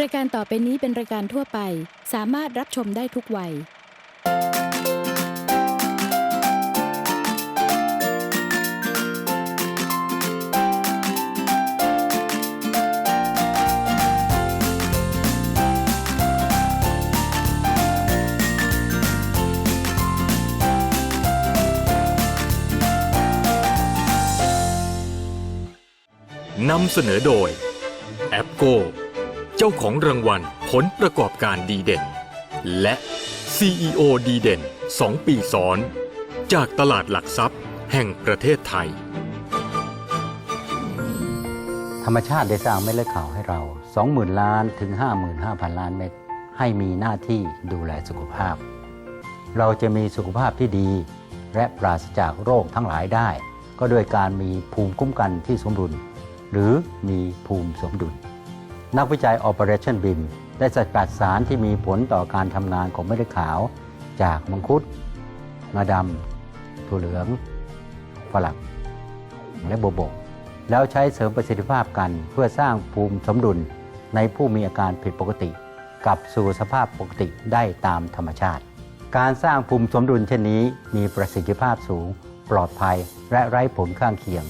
รายการต่อไปนี้เป็นรายการทั่วไป สามารถรับชมได้ทุกวัย นำเสนอโดย แอปโก เจ้าของรางวัลผลประกอบการดีเด่น และ CEO ดีเด่น 2 ปีซ้อน จากตลาดหลักทรัพย์แห่งประเทศไทย ธรรมชาติได้สร้างเม็ดเลือดขาวให้เรา 20,000 ล้านถึง 55,000 ล้านเม็ดให้มีหน้าที่ดูแลสุขภาพ เราจะมีสุขภาพที่ดี และปราศจากโรคทั้งหลายได้ ก็ด้วยการมีภูมิคุ้มกันที่สมดุล หรือมีภูมิสมดุล นักวิจัย Operation BIM ได้สกัดสารที่มีผลต่อการทำงานของเม็ดขาว จากมังคุดงาดำถั่วเหลือง ฝรั่ง และโบวบก แล้วใช้เสริมประสิทธิภาพกันเพื่อสร้างภูมิสมดุลในผู้มีอาการผิดปกติกลับสู่สภาพปกติได้ตามธรรมชาติ การสร้างภูมิสมดุลเช่นนี้มีประสิทธิภาพสูง ปลอดภัยและไร้ผลข้างเคียง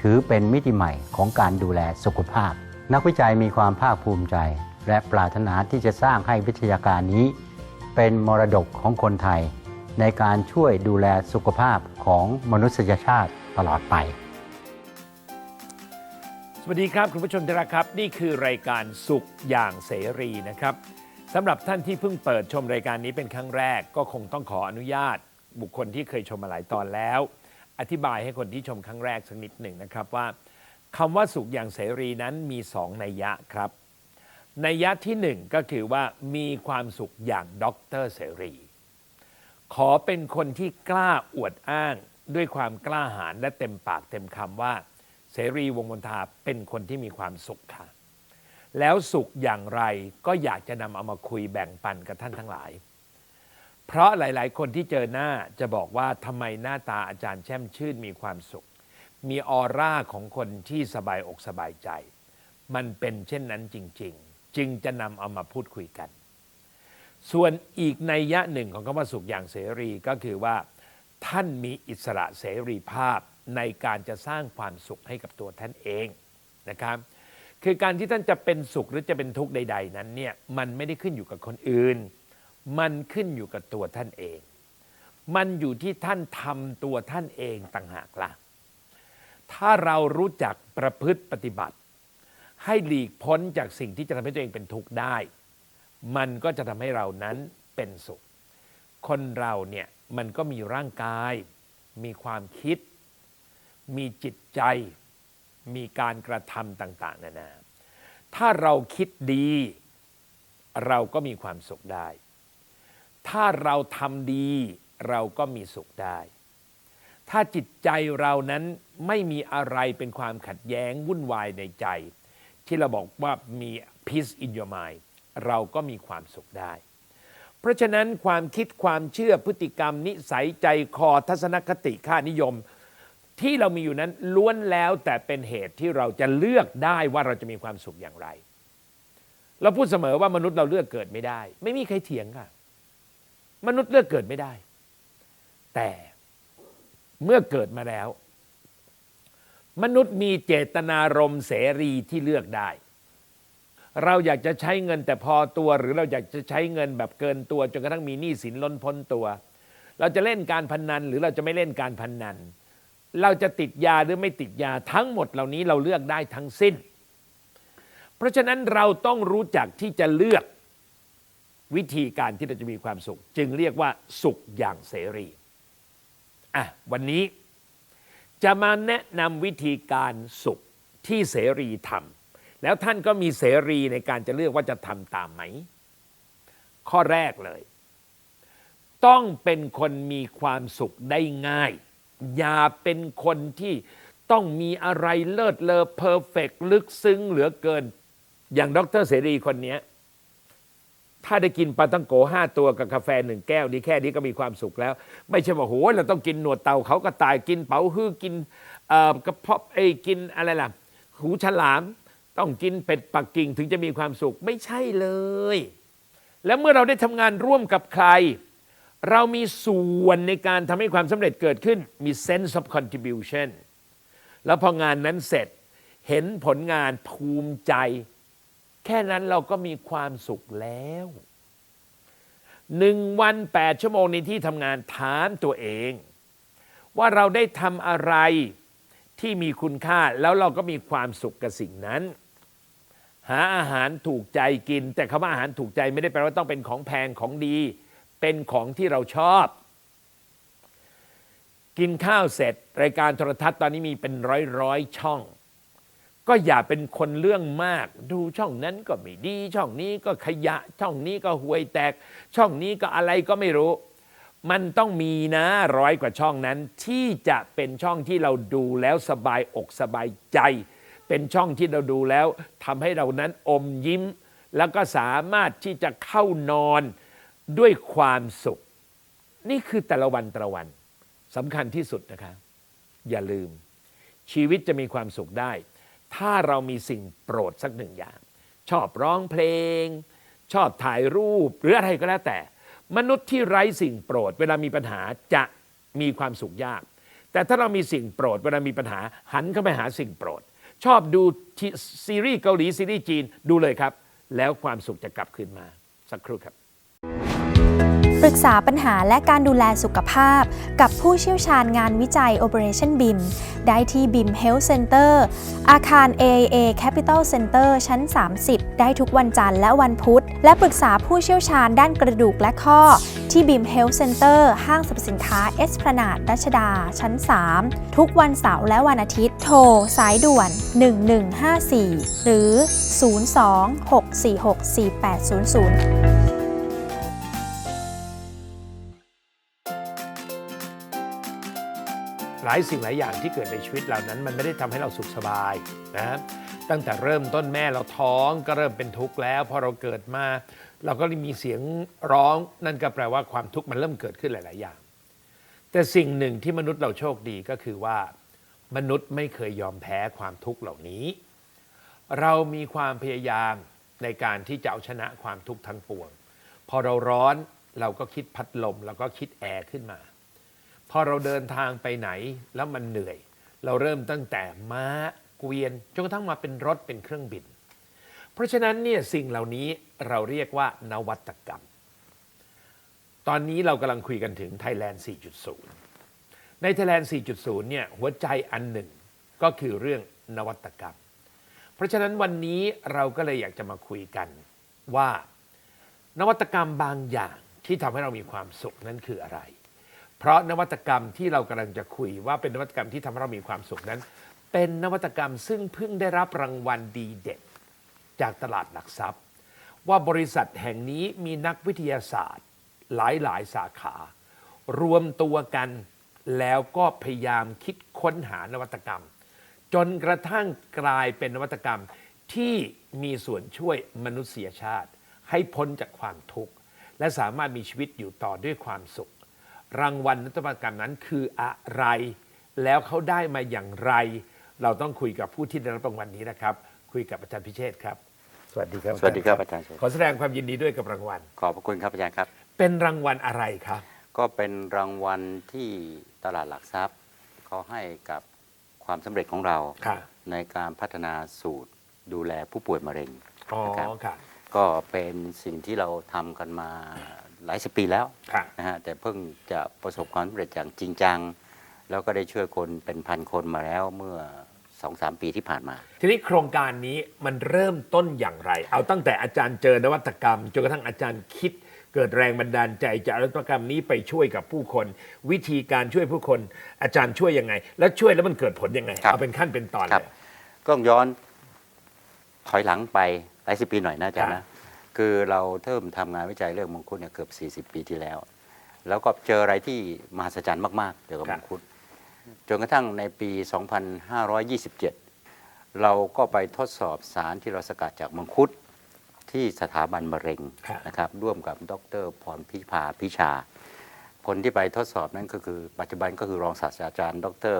ถือเป็นมิติใหม่ของการดูแลสุขภาพ นักวิจัยมีความภาคภูมิใจ และปรารถนาที่จะสร้างให้วิทยาการนี้ เป็นมรดกของคนไทย ในการช่วยดูแลสุขภาพของมนุษยชาติตลอดไป สวัสดีครับคุณผู้ชมที่รักครับ นี่คือรายการสุขอย่างเสรีนะครับสำหรับท่านที่เพิ่งเปิดชมรายการนี้เป็นครั้งแรก ก็คงต้องขออนุญาต บุคคลที่เคยชมมาหลายตอนแล้ว อธิบายให้คนที่ชมครั้งแรกสักนิดหนึ่งนะครับว่า คำว่าสุขอย่างเสรีนั้นมีสองนัยยะครับนัยยะที่หนึ่งก็คือว่ามีความสุขอย่างด็อกเตอร์เสรี ขอเป็นคนที่กล้าอวดอ้างด้วยความกล้าหาญและเต็มปากเต็มคำว่า เสรีวงมนทาเป็นคนที่มีความสุขค่ะ แล้วสุขอย่างไรก็อยากจะนำเอามาคุยแบ่งปันกับท่านทั้งหลาย เพราะหลาย ๆ คนที่เจอหน้าจะบอกว่าทำไมหน้าตาอาจารย์แช่มชื่นมีความสุข มีออร่าของคนที่สบายอกสบายใจ มันเป็นเช่นนั้นจริง ๆ จึงจะนำเอามาพูดคุยกัน ส่วนอีกนัยยะหนึ่งของคำว่าสุขอย่างเสรีก็คือว่า ท่านมีอิสระเสรีภาพในการจะสร้างความสุขให้กับตัวท่านเองนะครับคือการที่ท่านจะเป็นสุขหรือจะเป็นทุกข์ใด ๆ นั้นเนี่ยมันไม่ได้ขึ้นอยู่กับคนอื่น มันขึ้นอยู่กับตัวท่านเอง มันอยู่ที่ท่านทำตัวท่านเองต่างหากละ่ะ ถ้าเรารู้จักประพฤติปฏิบัติ ให้หลีกพ้นจากสิ่งที่จะทำให้ตัวเองเป็นทุกข์ได้ มันก็จะทำให้เรานั้นเป็นสุข คนเราเนี่ยมันก็มีร่างกาย มีความคิด มีจิตใจ มีการกระทำต่าง ๆ นานา ถ้าเราคิดดี เราก็มีความสุขได้ ถ้าเราทำดี เราก็มีสุขได้ ถ้าจิตใจเรานั้นไม่มีอะไรเป็นความขัดแย้งวุ่นวายในใจ ที่เราบอกว่ามี peace in your mind เราก็มีความสุขได้ เพราะฉะนั้นความคิดความเชื่อพฤติกรรม นิสัยใจคอทัศนคติค่านิยม ที่เรามีอยู่นั้นล้วนแล้วแต่เป็นเหตุที่เราจะเลือกได้ว่าเราจะมีความสุขอย่างไร เราพูดเสมอว่ามนุษย์เราเลือกเกิดไม่ได้ ไม่มีใครเถียงค่ะ มนุษย์เลือกเกิดไม่ได้ แต่ เมื่อเกิดมาแล้ว มนุษย์มีเจตนารมณ์เสรีที่เลือกได้ เราอยากจะใช้เงินแต่พอตัวหรือเราอยากจะใช้เงินแบบเกินตัวจนกระทั่งมีหนี้สินล้นพ้นตัว เราจะเล่นการพนนันหรือเราจะไม่เล่นการพนนัน เราจะติดยาหรือไม่ติดยาทั้งหมดเหล่านี้เราเลือกได้ทั้งสิ้น เพราะฉะนั้นเราต้องรู้จักที่จะเลือกวิธีการที่เราจะมีความสุข จึงเรียกว่าสุขอย่างเสรี อะวันนี้จะมาแนะนำวิธีการสุขที่เสรีทำแล้วท่านก็มีเสรีในการจะเลือกว่าจะทำตามไหม ข้อแรกเลย ต้องเป็นคนมีความสุขได้ง่าย อย่าเป็นคนที่ต้องมีอะไรเลิศเลอเพอร์เฟกลึกซึ้งเหลือเกิน อย่างดรเสรีคนนี้ ถ้าได้กินปลาตั้งโกห้าตัวกับกาแฟหนึ่งแก้วนี่แค่นี้ก็มีความสุขแล้ว ไม่ใช่ว่าโหเราต้องกินหนวดเต่าเขาก็ตายกินเป๋าฮื้อกินกระเพาะไอ้กินอะไรล่ะ หูฉลาม ต้องกินเป็ดปักกิ่งถึงจะมีความสุขไม่ใช่เลย แล้วเมื่อเราได้ทำงานร่วมกับใคร เรามีส่วนในการทำให้ความสำเร็จเกิดขึ้นมี sense of contribution แล้วพองานนั้นเสร็จเห็นผลงานภูมิใจ ค่นั้นเราก็มีความสุขแล้วหนึ่งวันแปดชั่วโมงในที่ทำงานถามตัวเอง ว่าเราได้ทำอะไรที่มีคุณค่าแล้วเราก็มีความสุขกับสิ่งนั้น หาอาหารถูกใจกิน แต่คำว่าอาหารถูกใจไม่ได้แปลว่าต้องเป็นของแพงของดี เป็นของที่เราชอบ กินข้าวเสร็จ รายการโทรทัศน์ตอนนี้มีเป็นร้อยร้อยช่อง ก็อย่าเป็นคนเรื่องมาก ดูช่องนั้นก็ไม่ดี ช่องนี้ก็ขยะ ช่องนี้ก็ห่วยแตก ช่องนี้ก็อะไรก็ไม่รู้ มันต้องมีนะร้อยกว่าช่องนั้น ที่จะเป็นช่องที่เราดูแล้วสบายอกสบายใจ เป็นช่องที่เราดูแล้วทำให้เรานั้นอมยิ้ม แล้วก็สามารถที่จะเข้านอนด้วยความสุข นี่คือแต่ละวันแต่ละวันสำคัญที่สุดนะคะ อย่าลืม ชีวิตจะมีความสุขได้ ถ้าเรามีสิ่งโปรดสักหนึ่งอย่าง ชอบร้องเพลง ชอบถ่ายรูปหรืออะไรก็แล้วแต่ มนุษย์ที่ไร้สิ่งโปรด เวลามีปัญหาจะมีความสุขยาก แต่ถ้าเรามีสิ่งโปรด เวลามีปัญหาหันเข้าไปหาสิ่งโปรด ชอบดูซีรีส์เกาหลีซีรีส์จีนดูเลยครับ แล้วความสุขจะกลับคืนมาสักครู่ครับ ปรึกษาปัญหาและการดูแลสุขภาพ กับผู้เชี่ยวชาญงานวิจัย Operation BIM ได้ที่ BIM Health Center อาคาร AIA Capital Center ชั้น 30 ได้ทุกวันจันทร์และวันพุธ และปรึกษาผู้เชี่ยวชาญด้านกระดูกและข้อ ที่ BIM Health Center ห้างสรรพสินค้าเอสพนาดรัชดา ชั้น 3 ทุกวันเสาร์และวันอาทิตย์ โทร สายด่วน 1154 หรือ 02-646-4800 ลายสิ่งหลายอย่างที่เกิดในชีวิตเรานั้น มันไม่ได้ทำให้เราสุขสบายนะตั้งแต่เริ่มต้นแม่เราท้องก็เริ่มเป็นทุกข์แล้วพอเราเกิดมา เราก็มีเสียงร้องนั่นก็แปลว่าความทุกข์มันเริ่มเกิดขึ้นหลาย ๆ อย่าง แต่สิ่งหนึ่งที่มนุษย์เราโชคดีก็คือว่า มนุษย์ไม่เคยยอมแพ้ความทุกข์เหล่านี้ เรามีความพยายามในการที่จะเอาชนะความทุกข์ทั้งปวง พอเราร้อนเราก็คิดพัดลมเราก็คิดแอร์ขึ้นมา พอเราเดินทางไปไหนแล้วมันเหนื่อย เราเริ่มตั้งแต่ม้าเกวียนจนกระทั่งมาเป็นรถเป็นเครื่องบิน เพราะฉะนั้นเนี่ยสิ่งเหล่านี้เราเรียกว่านวัตกรรม ตอนนี้เรากำลังคุยกันถึง Thailand 4.0 ใน Thailand 4.0 เนี่ยหัวใจอันหนึ่งก็คือเรื่องนวัตกรรม เพราะฉะนั้นวันนี้เราก็เลยอยากจะมาคุยกันว่านวัตกรรมบางอย่างที่ทำให้เรามีความสุขนั้นคืออะไร เพราะนวัตกรรมที่เรากำลังจะคุยว่าเป็นนวัตกรรมที่ทำให้เรามีความสุขนั้น เป็นนวัตกรรมซึ่งเพิ่งได้รับรางวัลดีเด่นจากตลาดหลักทรัพย์ ว่าบริษัทแห่งนี้มีนักวิทยาศาสตร์ หลายๆ สาขา รวมตัวกันแล้วก็พยายามคิดค้นหานวัตกรรม จนกระทั่งกลายเป็นนวัตกรรมที่มีส่วนช่วยมนุษยชาติ ให้พ้นจากความทุกข์ และสามารถมีชีวิตอยู่ต่อด้วยความสุข รางวัลนวัตกรรมนั้นคืออะไร แล้วเขาได้มาอย่างไร เราต้องคุยกับผู้ที่ได้รับรางวัลนี้นะครับ คุยกับอาจารย์พิเชษฐ์ครับ สวัสดีครับสวัสดีครับอาจารย์ขอแสดงความยินดีด้วยกับรางวัล ขอบพระคุณครับอาจารย์ครับ เป็นรางวัลอะไรครับ ก็เป็นรางวัลที่ตลาดหลักทรัพย์เขาให้กับความสำเร็จของเราค่ะในการพัฒนาสูตรดูแลผู้ป่วยมะเร็งอ๋อนะครับค่ะก็เป็นสิ่งที่เราทำกันมา หลายสิบปีแล้วค่ะนะฮะแต่เพิ่งจะประสบความสำเร็จอย่างจริงจัง แล้วก็ได้ช่วยคนเป็นพันคนมาแล้วเมื่อสองสามปีที่ผ่านมา ทีนี้โครงการนี้มันเริ่มต้นอย่างไร เอาตั้งแต่อาจารย์เจอนวัตกรรมจนกระทั่งอาจารย์คิด เกิดแรงบันดาลใจจากนวัตกรรมนี้ไปช่วยกับผู้คน วิธีการช่วยผู้คน อาจารย์ช่วยยังไง แล้วช่วยแล้วมันเกิดผลยังไงครับเอาเป็นขั้นเป็นตอนครัเลบยก็ต้องย้อนถอยหลังไปหลายสิบปีหน่อยนะอาจารย์ครันะบ คือเราเริ่มทำงานวิจัยเรื่องมังคุดเนี่ยเกือบ 40 ปีที่แล้ว แล้วก็เจออะไรที่มหัศจรรย์มาก ๆ เกี่ยวกับมังคุด จนกระทั่งในปี 2527 เราก็ไปทดสอบสารที่เราสกัดจากมังคุดที่สถาบันมะเร็งครับ นะครับ ร่วมกับดรพรพิพาพิชา คนที่ไปทดสอบนั้นก็คือ ปัจจุบันก็คือรองศาสตราจารย์ ดร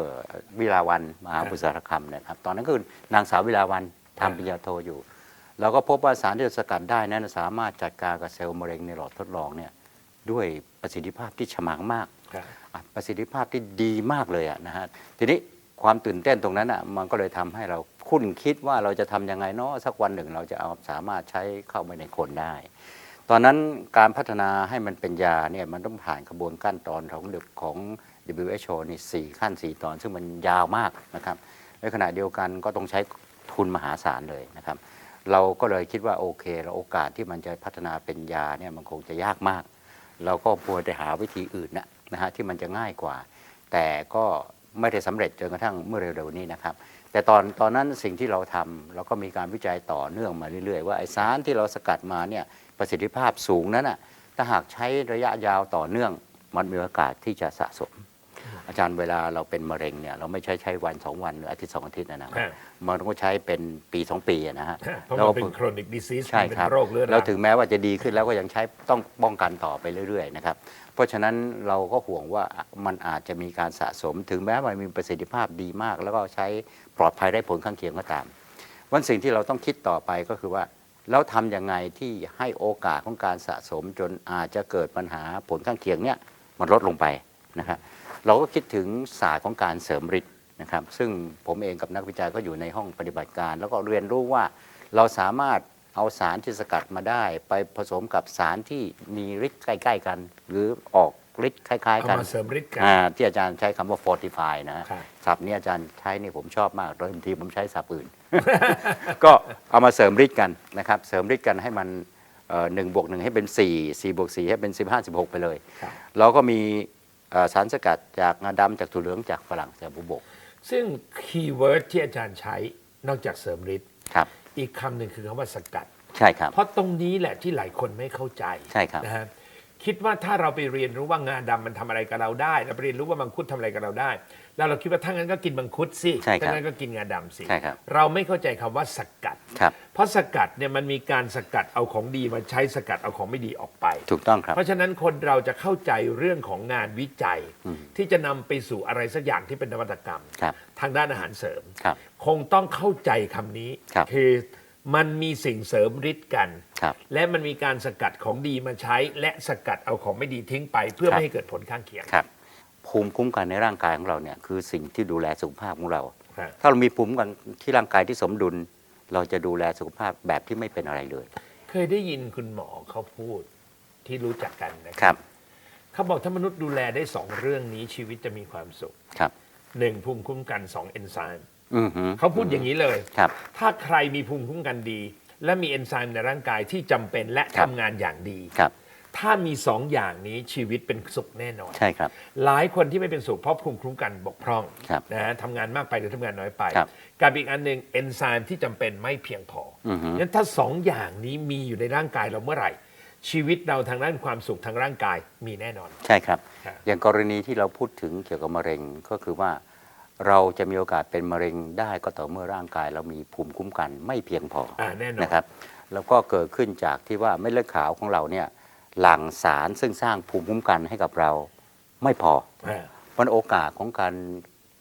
วิลาวันมหาบุษรคำนะครับ ตอนนั้นก็คือนางสาววิลาวันทำปริญญาโทอยู่ เราก็พบว่าสารที่เราสกัดได้นั้นสามารถจัดการกับเซลล์มะเร็งในหลอดทดลองเนี่ยด้วยประสิทธิภาพที่ฉมังมากครับอะประสิทธิภาพที่ดีมากเลยอะนะฮะทีนี้ความตื่นเต้นตรงนั้นอะมันก็เลยทำให้เราคุ้นคิดว่าเราจะทำยังไงเนาะสักวันหนึ่งเราจะเอาสามารถใช้เข้าไปในคนได้ ตอนนั้นการพัฒนาให้มันเป็นยาเนี่ยมันต้องผ่านกระบวนการตอนของเดของ WHO นี่สี่ขั้นสี่ตอน ซึ่งมันยาวมากนะครับในขณะเดียวกันก็ต้องใช้ทุนมหาศาลเลยนะครับ เราก็เลยคิดว่าโอเคเราโอกาสที่มันจะพัฒนาเป็นยาเนี่ยมันคงจะยากมาก เราก็พวรจะหาวิธีอื่นนะนะฮะที่มันจะง่ายกว่า แต่ก็ไม่ได้สำเร็จจนกระทั่งเมื่อเร็วๆนี้นะครับ แต่ตอนตอนนั้นสิ่งที่เราทำเราก็มีการวิจัยต่อเนื่องมาเรื่อยๆ ว่าไอสารที่เราสกัดมาเนี่ยประสิทธิภาพสูงนั้นน่ะถ้าหากใช้ระยะยาวต่อเนื่อง มันมีโอกาสที่จะสะสม อาจารย์เวลาเราเป็นมะเร็งเนี่ยเราไม่ใช้ใช้วันสองวันหรืออาทิตย์สองอาทิตย์นะนะครับฮะมันต้องใช้เป็นปีสองปีอะนะฮะเพราะแล้วมันก็เป็น chronic disease ใช่มันเป็ครับนโรคเรื้อรังแล้วถึงแม้ว่าจะดีขึ้นแล้วก็ยังใช้ต้องป้องกันต่อไปเรื่อยๆนะครับเพราะฉะนั้นเราก็ห่วงว่ามันอาจจะมีการสะสม ถึงแม้มันมีประสิทธิภาพดีมาก แล้วก็ใช้ปลอดภัยได้ผลข้างเคียงก็ตามวันสิ่งที่เราต้องคิดต่อไปก็คือว่าแล้วทำยังไงที่ให้โอกาสของการสะสมจนอาจจะเกิดปัญหาผลข้างเคียงเนี่ยมันลดลงไปนะครับ เราก็คิดถึงศาสตร์ของการเสริมฤทธิ์นะครับ ซึ่งผมเองกับนักวิจัยก็อยู่ในห้องปฏิบัติการ แล้วก็เรียนรู้ว่าเราสามารถเอาสารที่สกัดมาได้ ไปผสมกับสารที่มีฤทธิ์ใกล้ ๆ กัน หรือออกฤทธิ์คล้ายๆเอากันมาเสริมฤทธิ์กันอ่าที่อาจารย์ใช้คำว่า fortify นะฮะครับศัพท์นี้อาจารย์ใช้นี่ผมชอบมากโดยบางทีผมใช้ศัพท์อื่น ก็เอามาเสริมฤทธิ์กันนะครับ เสริมฤทธิ์กันให้มันหนึ่งบวกหนึ่งให้เป็น4 4บวก4ให้เป็น15 16ไปเลย ครับ เราก็มีเอ่อ สารสกัดจากงาดำจากถั่วเหลืองจากฝรั่งจากบุบก ซึ่งคีย์เวิร์ดที่อาจารย์ใช้นอกจากเสริมฤทธิ์ครับ อีกคำหนึ่งคือคำว่าสกัด ใช่ครับ เพราะตรงนี้แหละที่หลายคนไม่เข้าใจใช่ครับ นะฮะคิดว่าถ้าเราไปเรียนรู้ว่างาดำมันทำอะไรกับเราได้เราไปเรียนรู้ว่ามังคุดทำอะไรกับเราได้ แล้วเราคิดว่าถ้างั้นก็กินมังคุดสิใช่ครับถ้างั้นก็กินงาดำสิใช่ครับเราไม่เข้าใจคำว่าสกัด ครับเพราะสกัดเนี่ยมันมีการสกัดเอาของดีมาใช้สกัดเอาของไม่ดีออกไป ถูกต้องครับ เพราะฉะนั้นคนเราจะเข้าใจเรื่องของงานวิจัยอืมที่จะนำไปสู่อะไรสักอย่างที่เป็นนวัตกรรม ครับทางด้านอาหารเสริม ครับคงต้องเข้าใจคำนี้ครับ อมันมีสิ่งเสริมฤทธิ์กัน ครับ และมันมีการสกัดของดีมาใช้ และสกัดเอาของไม่ดีทิ้งไป เพื่อครับ ไม่ให้เกิดผลข้างเคียง ครับ ภูมิคุ้มกันในร่างกายของเราเนี่ยคือสิ่งที่ดูแลสุขภาพของเราครับถ้าเรามีภูมิคุ้มกันที่ร่างกายที่สมดุล เราจะดูแลสุขภาพแบบที่ไม่เป็นอะไรเลยเคยได้ยินคุณหมอเขาพูดที่รู้จักกันนะครับเขาบอกถ้ามนุษย์ดูแลได้สองเรื่องนี้ชีวิตจะมีความสุขครับ หนึ่งภูมิคุ้มกันสองเอนไซม์อือหือเขาพูดอย่างนี้เลย ครับ ถ้าใครมีภูมิคุ้มกันดี และมีเอนไซม์ในร่างกายที่จำเป็นและครัทำบ งานอย่างดี ครับ ถ้ามีสองอย่างนี้ชีวิตเป็นสุขแน่นอน ใช่ครับ หลายคนที่ไม่เป็นสุขเพราะภูมิคุ้มกันบกพร่องครับนะฮะทำงานมากไปหรือทำงานน้อยไป ครับกับอีกอันหนึ่งเอนไซม์ที่จำเป็นไม่เพียงพอออฮึงั้นถ้าสองอย่างนี้มีอยู่ในร่างกายเราเมื่อไหร่ ชีวิตเราทางด้านความสุขทางร่างกายมีแน่นอน ใช่ครับ ครับ อย่างกรณีที่เราพูดถึงเกี่ยวกับมะเร็งก็คือว่า เราจะมีโอกาสเป็นมะเร็งได้ก็ต่อเมื่อร่างกาย เรามีภูมิคุ้มกันไม่เพียงพอ อ่าแน่นอน นะครับแล้วก็เกิดขึ้นจากที่ว่าเม็ดเลือดขาวของเราเนี่ย หลั่งสารซึ่งสร้างภูมิคุ้มกันให้กับเราไม่พออ่าเพราะโอกาสของการ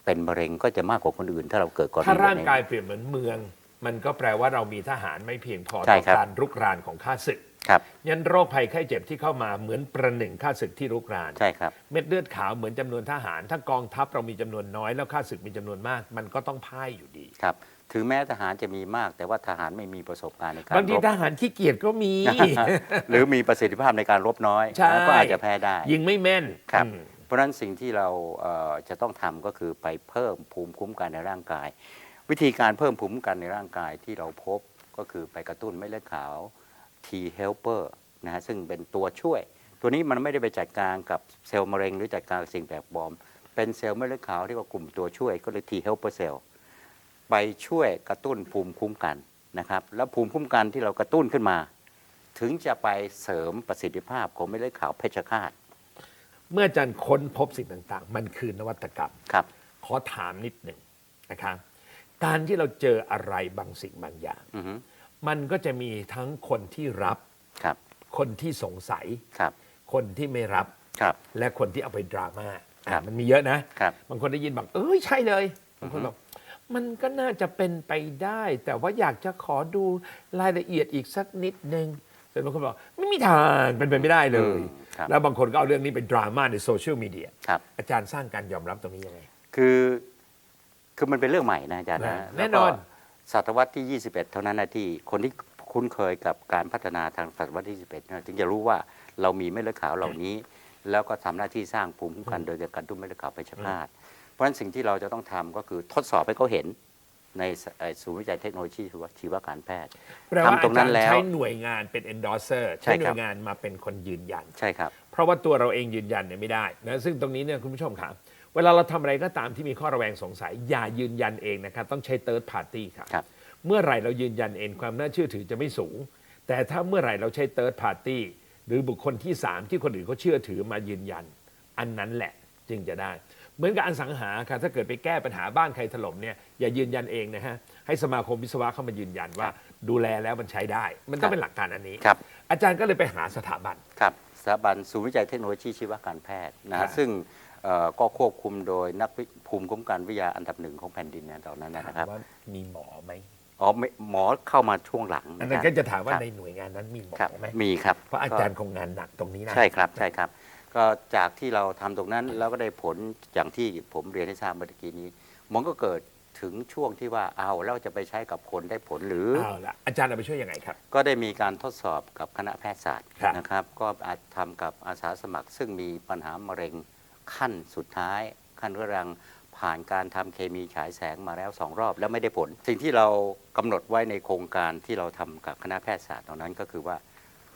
เป็นมะเร็งก็จะมากกว่าคนอื่น ถ้าเราเกิดกรณีถ้าร่างแบบนี้กายเปรียบเหมือนเมือง มันก็แปลว่าเรามีทหารไม่เพียงพอใช่ต่อครับการรุกรานของข้าศึก ครับยันโรคภัยไข้เจ็บที่เข้ามาเหมือนประหนึ่งข้าศึกที่รุกรานใช่ครับเม็ดเลือดขาวเหมือนจำนวนทหาร ถ้ากองทัพเรามีจำนวนน้อยแล้วข้าศึกมีจำนวนมาก มันก็ต้องพ่ายอยู่ดีครับถึงแม้ทหารจะมีมาก แต่ว่าทหารไม่มีประสบการณ์ในการบางทีรบทหารขี้เกียจก็มี หรือมีประสิทธิภาพในการรบน้อยใช่ก็อาจจะแพ้ได้ ยิงไม่แม่นครับอืมเพราะฉะนั้นสิ่งที่เราเอ่อจะต้องทำก็คือไปเพิ่มภูมิคุ้มกันในร่างกาย วิธีการเพิ่มภูมิคุ้มกันในร่างกายที่เราพบก็คือไปกระตุ้นเม็ดเลือดขาว T helper นะฮะซึ่งเป็นตัวช่วย ตัวนี้มันไม่ได้ไปจัดการกับเซลล์มะเร็งหรือจัดการกับสิ่งแปลกปลอม เป็นเซลล์เม็ดเลือดขาวที่ว่ากลุ่มตัวช่วยก็เลย T helper cell ไปช่วยกระตุ้นภูมิคุ้มกันนะครับ แล้วภูมิคุ้มกันที่เรากระตุ้นขึ้นมา ถึงจะไปเสริมประสิทธิภาพของเม็ดเลือดขาวเพชฌฆาตเมื่ออาจารย์ค้นพบสิ่งต่าง ๆ มันคือนวัตกรรม ครับ ขอถามนิดหนึ่งนะครับ การที่เราเจออะไรบางสิ่งบางอย่าง อือฮึ มันก็จะมีทั้งคนที่รับ ครับ คนที่สงสัย ครับ คนที่ไม่รับ ครับ และคนที่เอาไปดราม่าครับอะมันมีเยอะนะ ครับบางคนได้ยินบอกเอ้ยใช่เลยบางคนบอกมันก็น่าจะเป็นไปได้ แต่ว่าอยากจะขอดูรายละเอียดอีกสักนิดนึงแต่บางคนบอกไม่มีทางเป็นไปไม่ได้เลย อืมครับ แล้วบางคนก็เอาเรื่องนี้เป็นดราม่าในโซเชียลมีเดียครับ อาจารย์สร้างการยอมรับตรงนี้ยังไง คือ คือมันเป็นเรื่องใหม่นะอาจารย์นะแน่นอน ล้วก็ ศตวรรษที่ 21 เท่านั้นนะที่คนที่คุ้นเคยกับการพัฒนาทางศตวรรษที่ 21นะถึงจะรู้ว่าเรามีเม็ดเลือดขาวเหล่านี้ แล้วก็ทำหน้าที่สร้างภูมิคุ้มกันโดยการกระตุ้นเม็ดเลือดขาวไปชพาตเพราะฉะนั้นสิ่งที่เราจะต้องทำก็คือทดสอบให้เขาเห็นในสเอ่อศูนย์วิจัยเทคโนโลยีชีวชีวการแพทย์แปลว่าทำตรงนั้นอาจารย์แล้วใช้หน่วยงานเป็น endorser ใช่ใช้หครัน่บวยงานมาเป็นคนยืนยัน ใช่ครับ เพราะว่าตัวเราเองยืนยันเนี่ยไม่ได้นะซึ่งตรงนี้เนี่ยคุณผู้ชมครับ เวลาเราทำอะไรก็ตามที่มีข้อระแวงสงสัย อย่ายืนยันเองนะครับต้องใช้ third party ครับครับเมื่อไหร่เรายืนยันเองความน่าเชื่อถือจะไม่สูง แต่ถ้าเมื่อไหร่เราใช้ third party หรือบุคคลที่ 3 ที่คนอื่นเขาเชื่อถือมายืนยัน อันนั้นแหละจึงจะได้ เหมือนกับอสังหาค่ะถ้าเกิดไปแก้ปัญหาบ้านใครถล่มเนี่ยอย่ายืนยันเองนะฮะให้สมาคมวิศวะเข้ามายืนยันว่า ดูแลแล้วมันใช้ได้ มันต้องเป็นหลักการอันนี้ครับอาจารย์ก็เลยไปหาสถาบันครับสถาบันศูนย์วิจัยเทคโนโลยีชีวการแพทย์นะครัฮะบซึ่งเอ่อ ก็ควบคุมโดยนักวิภูมิคุ้มกันวิทยาอันดับหนึ่งของแผ่นดินนะตอนนั้นนะครับว่ามีหมอไหมอ๋อไม่หมอเข้ามาช่วงหลังอันนะนั้คนรับก็จะถามว่าครับในหน่วยงานนั้นมีหมอครับไหมมีครับเพราะอาจารย์คงงานหนักตรงนี้นะใช่ครับใช่ครับ ก็จากที่เราทำตรงนั้นแล้วก็ได้ผลอย่างที่ผมเรียนให้ทราบเมื่อกี้นี้ มันก็เกิดถึงช่วงที่ว่าเอาแล้วจะไปใช้กับคนได้ผลหรือเอาละอาจารย์เอาไปช่วยยังไงครับ ก็ได้มีการทดสอบกับคณะแพทยศาสตร์ครับนะครับ ก็อาจทำกับอาสาสมัครซึ่งมีปัญหามะเร็ง ขั้นสุดท้าย ขั้นกำลังผ่านการทำเคมีฉายแสงมาแล้วสองรอบ แล้วไม่ได้ผล สิ่งที่เรากำหนดไว้ในโครงการที่เราทำกับคณะแพทยศาสตร์ตรงนั้นก็คือว่า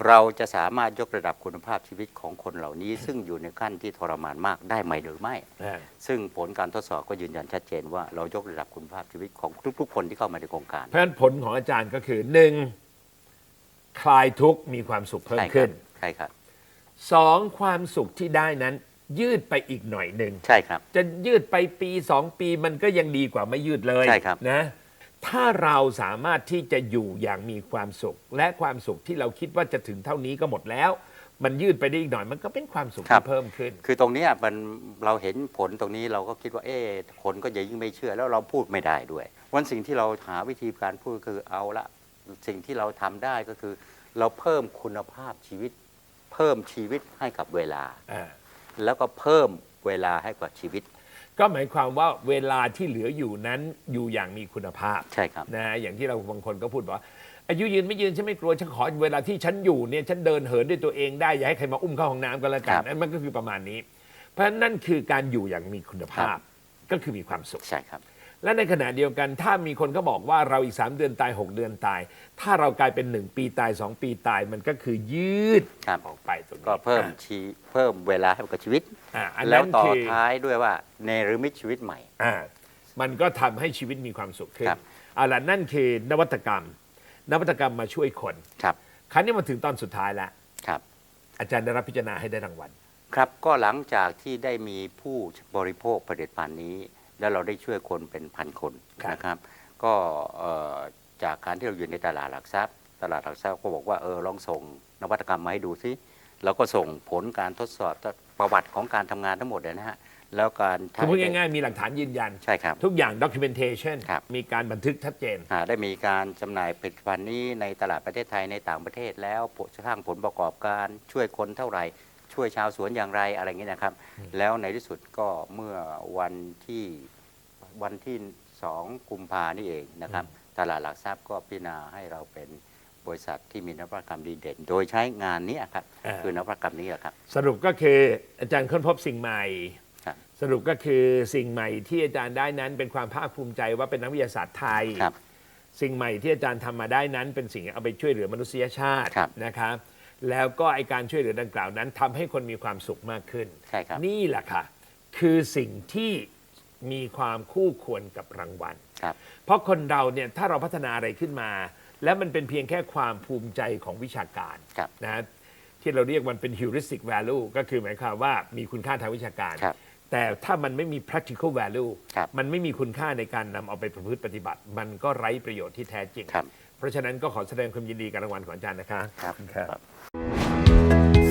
เราจะสามารถยกระดับคุณภาพชีวิตของคนเหล่านี้ ซึ่งอยู่ในขั้นที่ทรมานมากได้ไหมหรือไม่อ่าซึ่งผลการทดสอบก็ยืนยันชัดเจนว่าเรายกระดับคุณภาพชีวิตของทุกๆ คนที่เข้ามาในโครงการ เพราะฉะนั้นผลของอาจารย์ก็คือหนึ่งคลายทุกข์มีความสุขเพิ่มใช่ครัขึ้บนใช่ครับสองความสุขที่ได้นั้น ยืดไปอีกหน่อยหนึ่งใช่ครับ จะยืดไปปีสองปีมันก็ยังดีกว่าไม่ยืดเลยใช่ครับนะถ้าเราสามารถที่จะอยู่อย่างมีความสุข และความสุขที่เราคิดว่าจะถึงเท่านี้ก็หมดแล้ว มันยืดไปได้อีกหน่อยมันก็เป็นความสุขที่เพิ่มขึ้น คือตรงเนี้ยมันเราเห็นผลตรงนี้เราก็คิดว่าเอ๊ะคนก็จะยิ่งไม่เชื่อแล้วเราพูดไม่ได้ด้วย วันสิ่งที่เราหาวิธีการพูดคือเอาละสิ่งที่เราทำได้ก็คือ เราเพิ่มคุณภาพชีวิต เพิ่มชีวิตให้กับเวลาอ่า แล้วก็เพิ่มเวลาให้กับชีวิต ก็หมายความว่าเวลาที่เหลืออยู่นั้นอยู่อย่างมีคุณภาพใช่ครับนะอย่างที่เราบางคนก็พูดว่า อายุยืนไม่ยืนฉันไม่กลัวฉันขอเวลาที่ฉันอยู่เนี่ยฉันเดินเหินด้วยตัวเองได้อย่าให้ใครมาอุ้มเข้าห้องน้ำก็แล้วกัคนรับ นั่นมันก็คือประมาณนี้ เพราะฉะนั้นนั่นคือการอยู่อย่างมีคุณภาพก็คือมีความสุข ใช่ครับ และในขณะเดียวกัน ถ้ามีคนเขาบอกว่าเราอีก 3 เดือนตาย 6 เดือนตาย ถ้าเรากลายเป็น 1 ปีตาย 2 ปีตายมันก็คือยืดครับ ออกไปตรงนี้ก็เพิ่มชีเพิ่มเวลาให้กับชีวิต อ่าอันแล้นั้วนต่อคือท้ายด้วยว่าเนรมิตชีวิตใหม่ อ่ามันก็ทำให้ชีวิตมีความสุขขึ้นครับ เอาล่ะนั่นคือนวัตกรรม นวัตกรรมมาช่วยคน ครับครั้นี้มาถึงตอนสุดท้ายแล้ว ครับ อาจารย์ได้รับพิจารณาให้ได้รางวัล ครับก็หลังจากที่ได้มีผู้บริโภคผลิตภัณฑ์นี้ แล้วเราได้ช่วยคนเป็นพันคนครับนะครับ ก็เอ่อจากการที่เราอยู่ในตลาดหลักทรัพย์ ตลาดหลักทรัพย์ก็บอกว่าเออลองส่งนวัตกรรมมาให้ดูซิเราก็ส่งผลการทดสอบประวัติของการทำงานทั้งหมดเลยนะฮะแล้วการคือพูดง่ายๆมีหลักฐานยืนยันใช่ครับทุกอย่าง documentation ครับมีการบันทึกชัดเจนอ่าได้มีการจำหน่ายผลิตภัณฑ์นี้ในตลาดประเทศไทยในต่างประเทศแล้วผลสร้างผลประกอบการช่วยคนเท่าไหร่ ช่วยชาวสวนอย่างไรอะไรอย่างนี้นะครับ แล้วในที่สุดก็เมื่อวันที่วันที่สองกุมภานี่เองนะครับตลาดหลักทรัพย์ก็พิจารณาให้เราเป็นบริษัทที่มีนวัตกรรมดีเด่น โดยใช้งานนี้ครับอ่าคือนวัตกรรมนี้แหละครับ สรุปก็คืออาจารย์ค้นพบสิ่งใหม่ครับสรุปก็คือสิ่งใหม่ที่อาจารย์ได้นั้นเป็นความภาคภูมิใจว่าเป็นนักวิทยาศาสตร์ไทยครับสิ่งใหม่ที่อาจารย์ทำมาได้นั้นเป็นสิ่งเอาไปช่วยเหลือมนุษยชาติครับนะครับ แล้วก็ไอการช่วยเหลือดังกล่าวนั้นทำให้คนมีความสุขมากขึ้น ใช่ครับ นี่แหละค่ะ คือสิ่งที่มีความคู่ควรกับรางวัล ครับ เพราะคนเราเนี่ยถ้าเราพัฒนาอะไรขึ้นมา แล้วมันเป็นเพียงแค่ความภูมิใจของวิชาการครับนะที่เราเรียกมันเป็น heuristic value ก็คือหมายความว่ามีคุณค่าทางวิชาการ ครับแต่ถ้ามันไม่มี practical value ครับ มันไม่มีคุณค่าในการนำเอาไปประพฤติปฏิบัติ มันก็ไร้ประโยชน์ที่แท้จริง ครับ เพราะฉะนั้นก็ขอแสดงความยินดีกับรางวัลของอาจารย์นะคะ ครับ ครับครับ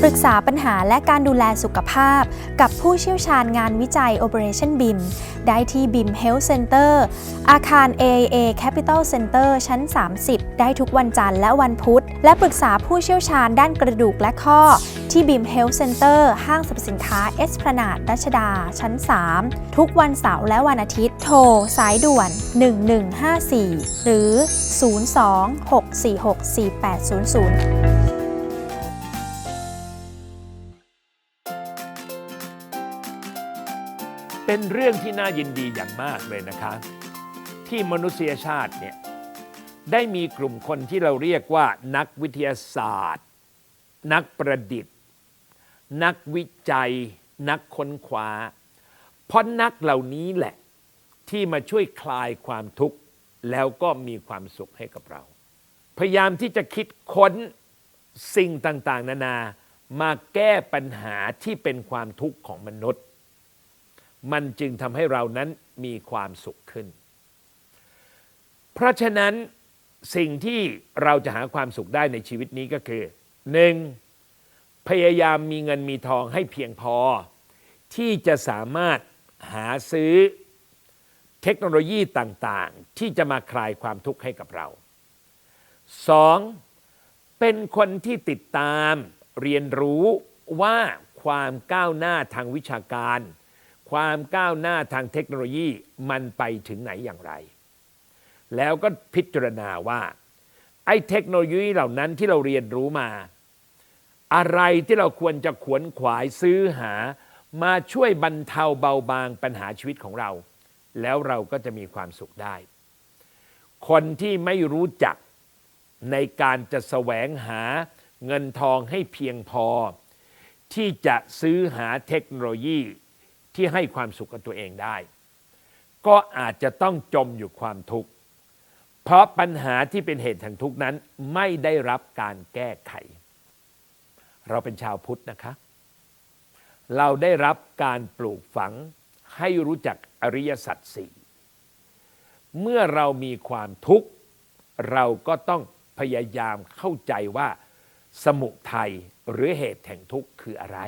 ปรึกษาปัญหาและการดูแลสุขภาพ กับผู้เชี่ยวชาญงานวิจัย Operation BIM ได้ที่ BIM Health Center อาคาร AIA Capital Center ชั้น 30 ได้ทุกวันจันทร์และวันพุธ และปรึกษาผู้เชี่ยวชาญด้านกระดูกและข้อ ที่ BIM Health Center ห้างสรรพสินค้าเอสพลานาดรัชดา ชั้น 3 ทุกวันเสาร์และวันอาทิตย์ โทร สายด่วน 1154 หรือ 02-646-4800 เป็นเรื่องที่น่ายินดีอย่างมากเลยนะคะ ที่มนุษยชาติเนี่ยได้มีกลุ่มคนที่เราเรียกว่า นักวิทยาศาสตร์ นักประดิษฐ์ นักวิจัย นักค้นคว้า เพราะนักเหล่านี้แหละ ที่มาช่วยคลายความทุกข์ แล้วก็มีความสุขให้กับเรา พยายามที่จะคิดค้นสิ่งต่างๆ นานา มาแก้ปัญหาที่เป็นความทุกข์ของมนุษย์ มันจึงทำให้เรานั้นมีความสุขขึ้น เพราะฉะนั้นสิ่งที่เราจะหาความสุขได้ในชีวิตนี้ก็คือหนึ่งพยายามมีเงินมีทองให้เพียงพอ ที่จะสามารถหาซื้อเทคโนโลยีต่างๆ ที่จะมาคลายความทุกข์ให้กับเราสองเป็นคนที่ติดตามเรียนรู้ว่าความก้าวหน้าทางวิชาการ ความก้าวหน้าทางเทคโนโลยีมันไปถึงไหนอย่างไร แล้วก็พิจารณาว่า ไอ้เทคโนโลยีเหล่านั้นที่เราเรียนรู้มา อะไรที่เราควรจะขวนขวายซื้อหา มาช่วยบรรเทาเบาบางปัญหาชีวิตของเรา แล้วเราก็จะมีความสุขได้ คนที่ไม่รู้จักในการจะแสวงหาเงินทองให้เพียงพอ ที่จะซื้อหาเทคโนโลยี ที่ให้ความสุขกับตัวเองได้ ก็อาจจะต้องจมอยู่ความทุกข์ เพราะปัญหาที่เป็นเหตุแห่งทุกข์นั้นไม่ได้รับการแก้ไข เราเป็นชาวพุทธนะคะ เราได้รับการปลูกฝังให้รู้จักอริยสัจสี่เมื่อเรามีความทุกข์ เราก็ต้องพยายามเข้าใจว่าสมุทัยหรือเหตุแห่งทุกข์คืออะไร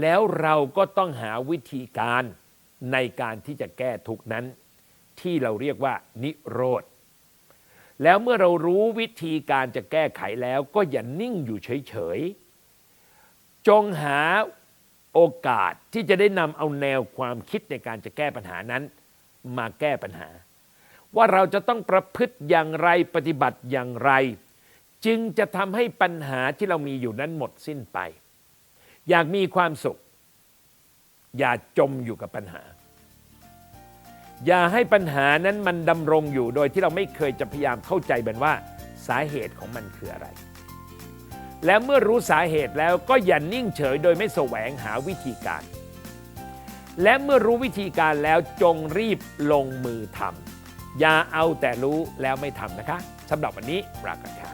แล้วเราก็ต้องหาวิธีการในการที่จะแก้ทุกนั้น ที่เราเรียกว่านิโรธ แล้วเมื่อเรารู้วิธีการจะแก้ไขแล้วก็อย่านิ่งอยู่เฉยๆ จงหาโอกาสที่จะได้นำเอาแนวความคิดในการจะแก้ปัญหานั้น มาแก้ปัญหา ว่าเราจะต้องประพฤติอย่างไรปฏิบัติอย่างไร จึงจะทำให้ปัญหาที่เรามีอยู่นั้นหมดสิ้นไป อยากมีความสุข อย่าจมอยู่กับปัญหา อย่าให้ปัญหานั้นมันดำรงอยู่โดยที่เราไม่เคยจะพยายามเข้าใจมันว่าสาเหตุของมันคืออะไร และเมื่อรู้สาเหตุแล้วก็อย่านิ่งเฉยโดยไม่แสวงหาวิธีการ และเมื่อรู้วิธีการแล้วจงรีบลงมือทำอย่าเอาแต่รู้แล้วไม่ทำนะคะสำหรับวันนี้ลากัน